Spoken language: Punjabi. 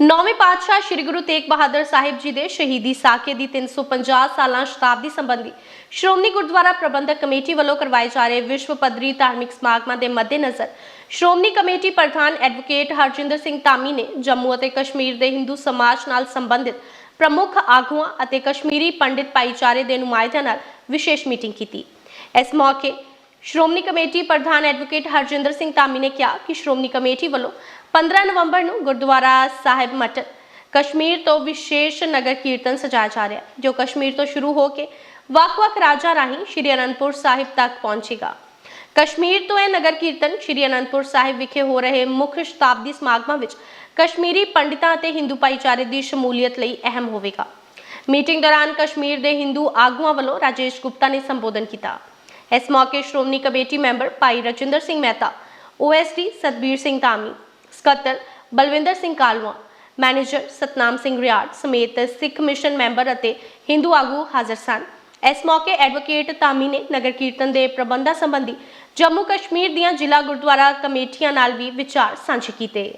ਨੌਵੇਂ ਪਾਤਸ਼ਾਹ ਸ੍ਰੀ ਗੁਰੂ ਤੇਗ ਬਹਾਦਰ ਸਾਹਿਬ ਜੀ ਦੇ ਸ਼ਹੀਦੀ ਸਾਕੇ ਦੀ 350 ਸਾਲਾਂ ਸ਼ਤਾਬਦੀ ਸੰਬੰਧੀ ਸ਼੍ਰੋਮਣੀ ਗੁਰਦੁਆਰਾ ਪ੍ਰਬੰਧਕ ਕਮੇਟੀ ਵੱਲੋਂ ਕਰਵਾਏ ਜਾ ਰਹੇ ਵਿਸ਼ਵ ਪੱਧਰੀ ਧਾਰਮਿਕ ਸਮਾਗਮਾਂ ਦੇ ਮੱਦੇਨਜ਼ਰ ਸ਼੍ਰੋਮਣੀ ਕਮੇਟੀ ਪ੍ਰਧਾਨ ਐਡਵੋਕੇਟ ਹਰਜਿੰਦਰ ਸਿੰਘ ਧਾਮੀ ਨੇ ਜੰਮੂ ਅਤੇ ਕਸ਼ਮੀਰ ਦੇ ਹਿੰਦੂ ਸਮਾਜ ਨਾਲ ਸੰਬੰਧਿਤ ਪ੍ਰਮੁੱਖ ਆਗੂਆਂ ਅਤੇ ਕਸ਼ਮੀਰੀ ਪੰਡਿਤ ਭਾਈਚਾਰੇ ਦੇ ਨੁਮਾਇੰਦਿਆਂ ਨਾਲ ਵਿਸ਼ੇਸ਼ ਮੀਟਿੰਗ ਕੀਤੀ। ਇਸ ਮੌਕੇ ਸ਼੍ਰੋਮਣੀ ਕਮੇਟੀ ਪ੍ਰਧਾਨ ਐਡਵੋਕੇਟ ਹਰਜਿੰਦਰ ਸਿੰਘ ਧਾਮੀ ਨੇ ਕਿਹਾ ਕਿ ਸ਼੍ਰੋਮਣੀ ਕਮੇਟੀ ਵੱਲੋਂ 15 ਨਵੰਬਰ ਨੂੰ ਗੁਰਦੁਆਰਾ ਸਾਹਿਬ ਮਟਨ ਕਸ਼ਮੀਰ ਤੋਂ ਵਿਸ਼ੇਸ਼ ਨਗਰ ਕੀਰਤਨ ਸਜਾਇਆ ਜਾ ਰਿਹਾ ਹੈ, ਜੋ ਕਸ਼ਮੀਰ ਤੋਂ ਸ਼ੁਰੂ ਹੋ ਕੇ ਵੱਖ-ਵੱਖ ਰਾਜਾਂ ਰਾਹੀਂ ਸ਼੍ਰੀ ਅਨੰਦਪੁਰ ਸਾਹਿਬ ਤੱਕ ਪਹੁੰਚੇਗਾ। ਕਸ਼ਮੀਰ ਤੋਂ ਇਹ ਨਗਰ ਕੀਰਤਨ ਸ਼੍ਰੀ ਅਨੰਦਪੁਰ ਸਾਹਿਬ ਵਿਖੇ ਹੋ ਰਹੇ ਮੁੱਖ ਸ਼ਤਾਬਦੀ ਸਮਾਗਮਾਂ ਵਿੱਚ ਕਸ਼ਮੀਰੀ ਪੰਡਿਤਾਂ ਅਤੇ ਹਿੰਦੂ ਭਾਈਚਾਰੇ ਦੀ ਸ਼ਮੂਲੀਅਤ ਲਈ ਅਹਿਮ ਹੋਵੇਗਾ। ਮੀਟਿੰਗ ਦੌਰਾਨ ਕਸ਼ਮੀਰ ਦੇ ਹਿੰਦੂ ਆਗੂਆਂ ਵੱਲੋਂ ਰਾਜੇਸ਼ ਗੁਪਤਾ ਨੇ ਸੰਬੋਧਨ ਕੀਤਾ। ਇਸ ਮੌਕੇ Shiromani committee member Bhai Rajinder Singh Mehta OSD Satbir Singh Dhami, ਸਕੱਤਰ ਬਲਵਿੰਦਰ ਸਿੰਘ ਕਾਲਵਾ, ਮੈਨੇਜਰ ਸਤਨਾਮ ਸਿੰਘ ਰਿਆੜ ਸਮੇਤ ਸਿੱਖ ਮਿਸ਼ਨ ਮੈਂਬਰ ਅਤੇ ਹਿੰਦੂ ਆਗੂ ਹਾਜ਼ਰ ਸਨ। ਇਸ ਮੌਕੇ ਐਡਵੋਕੇਟ ਧਾਮੀ ਨੇ ਨਗਰ ਕੀਰਤਨ ਦੇ ਪ੍ਰਬੰਧਾਂ ਸੰਬੰਧੀ ਜੰਮੂ ਕਸ਼ਮੀਰ ਦੀਆਂ ਜ਼ਿਲ੍ਹਾ ਗੁਰਦੁਆਰਾ ਕਮੇਟੀਆਂ ਨਾਲ ਵੀ ਵਿਚਾਰ ਸਾਂਝੇ ਕੀਤੇ।